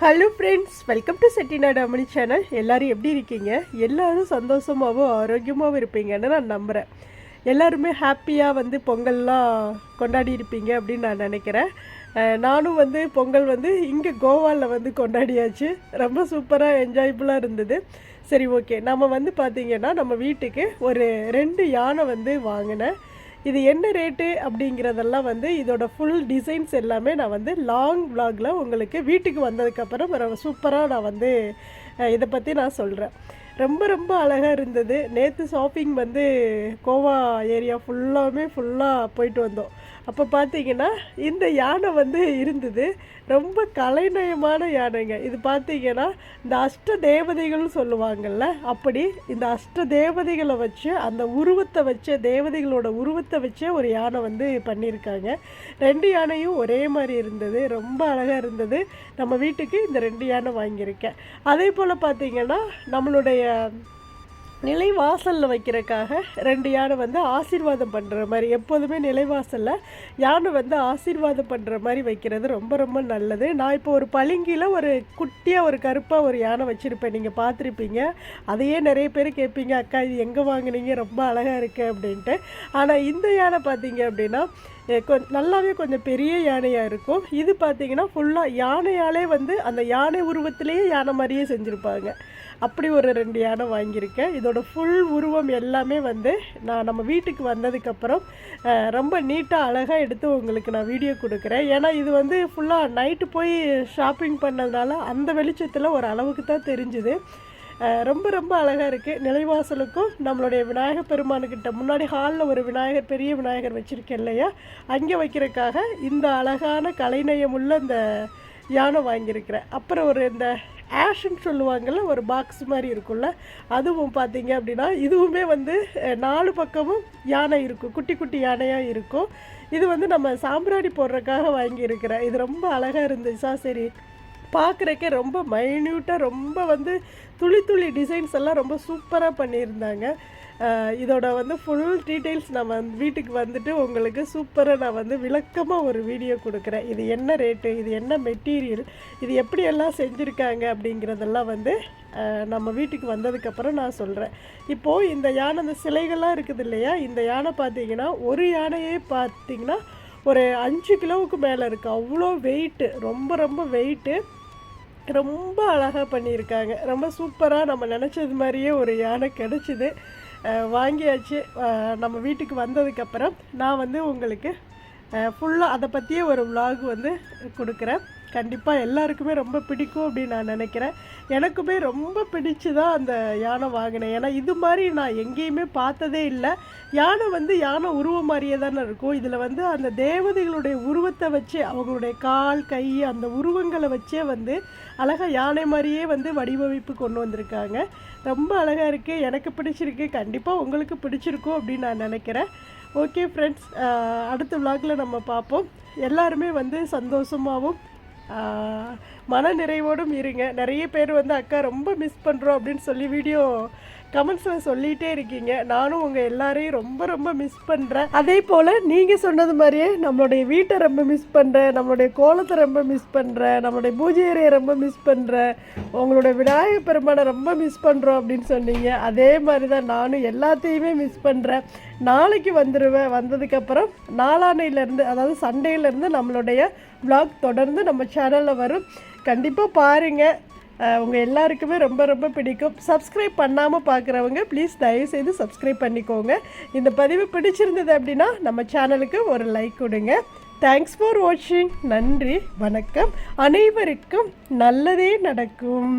Hello friends welcome to Chettinad Amani channel எல்லோரும் எப்படி இருக்கீங்க? எல்லோரும் சந்தோஷமாகவும் ஆரோக்கியமாகவும் இருப்பீங்கன்னு நான் நம்புகிறேன் எல்லாருமே ஹாப்பியாக வந்து பொங்கல்லாம் கொண்டாடி இருப்பீங்க அப்படின்னு நான் நினைக்கிறேன். நானும் வந்து பொங்கல் வந்து இங்கே கோவாவில் வந்து கொண்டாடியாச்சு. ரொம்ப சூப்பராக என்ஜாயபுளாக இருந்தது. சரி ஓகே நம்ம வந்து பார்த்திங்கன்னா நம்ம வீட்டுக்கு ஒரு ரெண்டு யானை வந்து வாங்கினேன். இது என்ன ரேட்டு அப்படிங்கிறதெல்லாம் வந்து இதோட ஃபுல் டிசைன்ஸ் எல்லாமே நான் வந்து லாங் vlogல உங்களுக்கு வீட்டுக்கு வந்ததுக்கப்புறம் சூப்பராக நான் வந்து இதை பற்றி நான் சொல்கிறேன் ரொம்ப ரொம்ப அழகாக இருந்தது. நேற்று ஷாப்பிங் வந்து கோவா ஏரியா ஃபுல்லாமே ஃபுல்லாக போயிட்டு வந்தோம். அப்போ பார்த்தீங்கன்னா இந்த யானை வந்து இருந்தது. ரொம்ப கலைநயமான யானைங்க. இது பார்த்தீங்கன்னா இந்த அஷ்ட தேவதைகள்னு சொல்லுவாங்கல்ல அப்படி இந்த அஷ்ட தேவதைகளை வச்சு அந்த உருவத்தை வச்சு தேவதைகளோட உருவத்தை வச்சே ஒரு யானை வந்து பண்ணியிருக்காங்க. ரெண்டு யானையும் ஒரே மாதிரி இருந்தது. ரொம்ப அழகாக இருந்தது. நம்ம வீட்டுக்கு இந்த ரெண்டு யானை வாங்கியிருக்கேன். அதே போல் பார்த்தீங்கன்னா நம்மளுடைய நிலைவாசலில் வைக்கிறக்காக ரெண்டு யானை வந்து ஆசீர்வாதம் பண்ணுற மாதிரி எப்போதுமே நிலைவாசலில் யானை வந்து ஆசீர்வாதம் பண்ணுற மாதிரி வைக்கிறது ரொம்ப ரொம்ப நல்லது. நான் இப்போ ஒரு பளிங்கியில் ஒரு குட்டியாக ஒரு கருப்பாக ஒரு யானை வச்சுருப்பேன். நீங்கள் பார்த்துருப்பீங்க. அதையே நிறைய பேர் கேட்பீங்க அக்கா இது எங்கே வாங்குனீங்க? ரொம்ப அழகாக இருக்குது அப்படின்ட்டு. ஆனால் இந்த யானை பார்த்தீங்க அப்படின்னா நல்லாவே கொஞ்சம் பெரிய யானையாக இருக்கும். இது பார்த்தீங்கன்னா ஃபுல்லாக யானையாலே வந்து அந்த யானை உருவத்திலேயே யானை மாதிரியே செஞ்சுருப்பாங்க. அப்படி ஒரு ரெண்டு யானை வாங்கியிருக்கேன். இதோட ஃபுல் உருவம் எல்லாமே வந்து நான் நம்ம வீட்டுக்கு வந்ததுக்கப்புறம் ரொம்ப நீட்டாக அழகாக எடுத்து உங்களுக்கு நான் வீடியோ கொடுக்குறேன். ஏன்னா இது வந்து ஃபுல்லாக நைட்டு போய் ஷாப்பிங் பண்ணதுனால அந்த வெளிச்சத்தில் ஒரு அளவுக்கு தான் தெரிஞ்சுது. ரொம்ப ரொம்ப அழகாக இருக்குது நிலைவாசலுக்கும் நம்மளுடைய விநாயகர் பெருமானுக்கிட்ட முன்னாடி ஹாலில் ஒரு விநாயகர் பெரிய விநாயகர் வச்சுருக்கேன் இல்லையா? அங்கே வைக்கிறதுக்காக இந்த அழகான கலைநயம் உள்ள இந்த யானை வாங்கியிருக்கிறேன். அப்புறம் ஒரு இந்த ஆஷன் சொல்லுவாங்கள்ல ஒரு பாக்ஸ் மாதிரி இருக்கும்ல அதுவும் பார்த்தீங்க அப்படின்னா இதுவுமே வந்து நாலு பக்கமும் யானை இருக்கும். குட்டி குட்டி யானையாக இருக்கும். இது வந்து நம்ம சாம்பிராணி போடுறதுக்காக வாங்கியிருக்கிறேன். இது ரொம்ப அழகாக இருந்துச்சா? சரி பார்க்குறக்கே ரொம்ப மைன்யூட்டாக ரொம்ப வந்து துளி துளி டிசைன்ஸ் எல்லாம் ரொம்ப சூப்பராக பண்ணியிருந்தாங்க. இதோட வந்து ஃபுல் டீட்டெயில்ஸ் நான் வந்து வீட்டுக்கு வந்துட்டு உங்களுக்கு சூப்பராக நான் வந்து விளக்கமாக ஒரு வீடியோ கொடுக்குறேன். இது என்ன ரேட்டு இது என்ன மெட்டீரியல் இது எப்படியெல்லாம் செஞ்சுருக்காங்க அப்படிங்கிறதெல்லாம் வந்து நம்ம வீட்டுக்கு வந்ததுக்கப்புறம் நான் சொல்கிறேன் இப்போது இந்த யானை அந்த சிலைகள்லாம் இருக்குது இல்லையா? இந்த யானை பார்த்தீங்கன்னா ஒரு யானையே பார்த்தீங்கன்னா ஒரு அஞ்சு கிலோவுக்கு மேலே இருக்குது அவ்வளோ வெயிட்டு ரொம்ப ரொம்ப வெயிட்டு ரொம்ப அழகாக பண்ணியிருக்காங்க. ரொம்ப சூப்பராக நம்ம நினச்சது மாதிரியே ஒரு யானை கிடச்சிது. வாங்கியாச்சு. நம்ம வீட்டுக்கு வந்ததுக்கப்புறம் நான் வந்து உங்களுக்கு ஃபுல்லாக அதை பற்றியே ஒரு விலாக் வந்து கொடுக்குறேன். கண்டிப்பாக எல்லாருக்குமே ரொம்ப பிடிக்கும் அப்படின்னு நான் நினைக்கிறேன். எனக்குமே ரொம்ப பிடிச்சு தான் அந்த யானை வாங்கினேன். ஏன்னா இது மாதிரி நான் எங்கேயுமே பார்த்ததே இல்லை. யானை வந்து யானை உருவம் மாதிரியே தானே இருக்கும். இதில் வந்து அந்த தேவதைகளுடைய உருவத்தை வச்சு அவங்களுடைய கால் கை அந்த உருவங்களை வச்சே வந்து அழகாக யானை மாதிரியே வந்து வடிவமைப்பு கொண்டு வந்திருக்காங்க. ரொம்ப அழகாக இருக்குது எனக்கு பிடிச்சிருக்கு. கண்டிப்பாக உங்களுக்கு பிடிச்சிருக்கும் அப்படின்னு நான் நினைக்கிறேன். ஓகே ஃப்ரெண்ட்ஸ் அடுத்த விலாகில் நம்ம பார்ப்போம். எல்லாருமே வந்து சந்தோஷமாகவும் மன நிறைவோடும் இருங்க. நிறைய பேர் வந்து அக்கா ரொம்ப மிஸ் பண்ணுறோம் அப்படின்னு சொல்லி வீடியோ கமெண்ட்ஸில் சொல்லிகிட்டே இருக்கீங்க. நானும் உங்கள் எல்லாரையும் ரொம்ப ரொம்ப மிஸ் பண்ணுறேன் அதே போல் நீங்கள் சொன்னது மாதிரியே நம்மளுடைய வீட்டை ரொம்ப மிஸ் பண்ணுறேன் நம்மளுடைய கோலத்தை ரொம்ப மிஸ் பண்ணுறேன் நம்மளுடைய பூஜையறையை ரொம்ப மிஸ் பண்ணுறேன் உங்களோட விநாயகர் பெருமானை ரொம்ப மிஸ் பண்ணுறோம் அப்படின்னு சொன்னீங்க. அதே மாதிரி தான் நானும் எல்லாத்தையுமே மிஸ் பண்ணுறேன் நாளைக்கு வந்துடுவேன் வந்ததுக்கப்புறம் நாளானையிலேருந்து அதாவது சண்டேலேருந்து நம்மளுடைய ப்ளாக் தொடர்ந்து நம்ம சேனலில் வரும். கண்டிப்பாக பாருங்கள் உங்கள் எல்லாருக்குமே ரொம்ப ரொம்ப பிடிக்கும். சப்ஸ்கிரைப் பண்ணாமல் பார்க்குறவங்க ப்ளீஸ் தயவுசெய்து சப்ஸ்கிரைப் பண்ணிக்கோங்க. இந்த பதிவு பிடிச்சிருந்தது அப்படின்னா நம்ம சேனலுக்கு ஒரு லைக் கொடுங்க. தேங்க்ஸ் ஃபார் வாட்சிங் நன்றி வணக்கம். அனைவருக்கும் நல்லதே நடக்கும்.